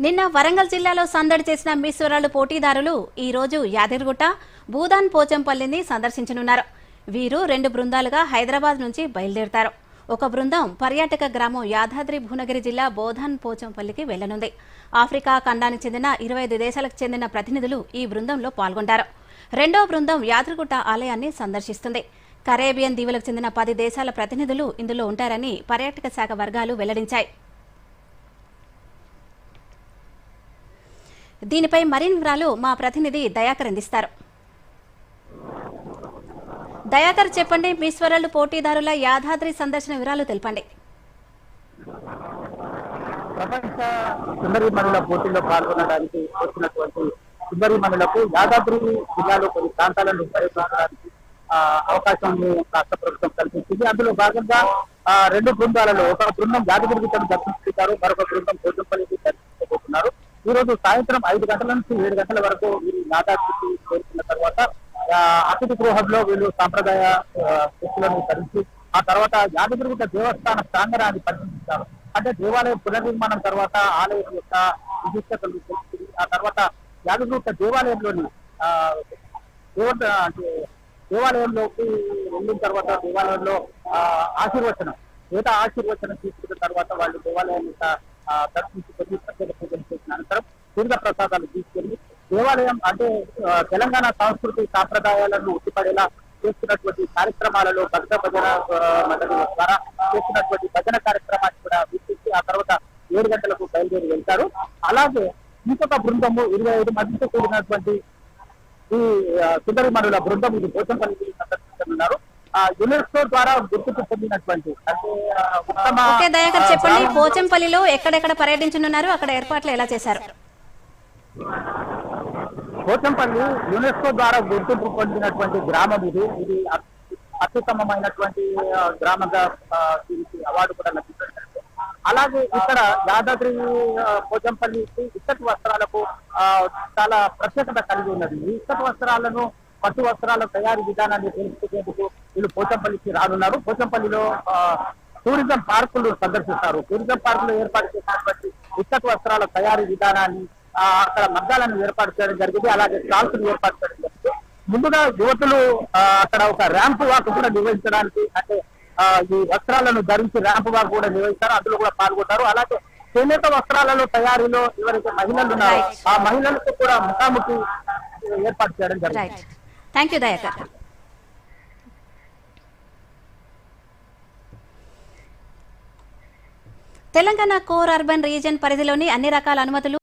నిన్న వరంగల్ జిల్లాలో సందడి చేసిన మిస్ వరల్డ్ పోటీదారులు ఈరోజు యాదగిరిగుట్ట భూదాన్ పోచంపల్లిని సందర్శించనున్నారు. వీరు రెండు బృందాలుగా హైదరాబాద్ నుంచి బయలుదేరతారు. ఒక బృందం పర్యాటక గ్రామం యాదాద్రి భువనగిరి జిల్లా బోధాన్ పోచంపల్లికి వెళ్ళనుంది ఆఫ్రికా ఖండానికి చెందిన ఇరవై ఐదు దేశాలకు చెందిన ప్రతినిధులు ఈ బృందంలో పాల్గొంటారు. రెండో బృందం యాదగిరిగుట్ట ఆలయాన్ని సందర్శిస్తుంది. కరేబియన్ దీవులకు చెందిన పది దేశాల ప్రతినిధులు ఇందులో ఉంటారని పర్యాటక శాఖ వర్గాలు వెల్లడించాయి. దీనిపై మరిన్ని వివరాలు మా ప్రతినిధి దయాకర్ అందిస్తారు. దయాకర్ చెప్పండి మిస్ వరల్డ్ పోటీదారుల యాదాద్రి సందర్శన వివరాలు తెలపండి. ప్రపంచ సుందరి మనుల పోటీలో పాల్గొనడానికి వచ్చినటువంటి సుందరి మనులకు యాదాద్రి జిల్లాలో కొన్ని ప్రాంతాలను పర్యటించడానికి అవకాశం రాష్ట్ర ప్రభుత్వం కల్పించింది. అందులో భాగంగా రెండు బృందాలలో ఒక బృందం యాదగిరిగుట్టను దర్శించుకుంటారు మరొక బృందం కోజంపల్లి ఈ రోజు సాయంత్రం ఐదు గంటల నుంచి ఏడు గంటల వరకు వీరు యాదాద్రికి చేరుకున్న తర్వాత ఆ, అతిథి గృహంలో వీళ్ళు సాంప్రదాయ ఆ, దుస్తులను ధరించి ఆ తర్వాత యాదగిరిగుట్ట దేవస్థాన ప్రాంగణాన్ని పరిశీలించారు అంటే దేవాలయం పునర్నిర్మాణం తర్వాత ఆలయం యొక్క విశిష్టతలు ఆ తర్వాత యాదగిరిగుట్ట దేవాలయంలోని ఆ, దేవత అంటే దేవాలయంలోకి వెళ్ళిన తర్వాత దేవాలయంలో ఆ, ఆశీర్వచనం ఏట ఆశీర్వచనం తీసుకున్న తర్వాత వాళ్ళు దేవాలయం యొక్క దర్శించుకొని ప్రత్యేక అనంతరం తీర్థ ప్రసాదాలు తీసుకెళ్ళి దేవాలయం అంటే తెలంగాణ సాంస్కృతిక సాంప్రదాయాలను ఉట్టిపడేలా చేస్తున్నటువంటి కార్యక్రమాలలో భక్త భజన మండలి ద్వారా చేస్తున్నటువంటి భజన కార్యక్రమాన్ని కూడా వీక్షించి ఆ తర్వాత ఏడు గంటలకు బయలుదేరి వెళ్తారు. అలాగే ఇంకొక బృందము ఇరవై ఐదు మందితో కూడినటువంటి ఈ సుందరి మనుల బృందం ఇది పోచంపల్లి సందర్శించనున్నారు యునెస్కో ద్వారా గుర్తింపు పొందినటువంటి ఓకే దయాకర్ చెప్పండి. పోచంపల్లిలో ఎక్కడెక్కడ పర్యటించనున్నారు? అక్కడ ఏర్పాట్లు ఎలా చేశారు? పోచంపల్లి యునెస్కో ద్వారా గుర్తింపు పొందినటువంటి గ్రామం ఇది. ఇది అత్- అత్యుత్తమమైనటువంటి గ్రామంగా దీనికి అవార్డు కూడా లభించింది అలాగే ఇక్కడ యాదాద్రి ఆ, పోచంపల్లికి ఇక్కటి వస్త్రాలకు చాలా ప్రత్యేకత కలిగి ఉన్నది. ఈ ఇక్కటి వస్త్రాలను పట్టు వస్త్రాల తయారీ విధానాన్ని తెలుసుకునేందుకు వీళ్ళు పోచంపల్లికి రానున్నారు. పోచంపల్లిలో టూరిజం పార్కులు సందర్శిస్తారు. టూరిజం పార్కులు ఏర్పాటు చేసినటువంటి ఇక్కటి వస్త్రాల తయారీ విధానాన్ని అక్కడ మగ్గాలను ఏర్పాటు చేయడం జరిగింది. అలాగే స్టాల్స్ ఏర్పాటు చేయడం జరిగింది. ముందుగా యువతులు అక్కడ ఒక ర్యాంప్ వాక్ కూడా నిర్వహించడానికి అంటే ఈ వస్త్రాలను ధరించి ర్యాంప్ వాక్ కూడా నిర్వహిస్తారు. అందులో కూడా పాల్గొంటారు. అలాగే చేనేత వస్త్రాలలో తయారీలో ఎవరైతే మహిళలు ఉన్నారో. ఆ మహిళలకు కూడా ముఖాముఖి ఏర్పాటు చేయడం జరిగింది thank you Dayakar Telangana core urban region పరిధిలోని అన్ని రకాల అనుమతులు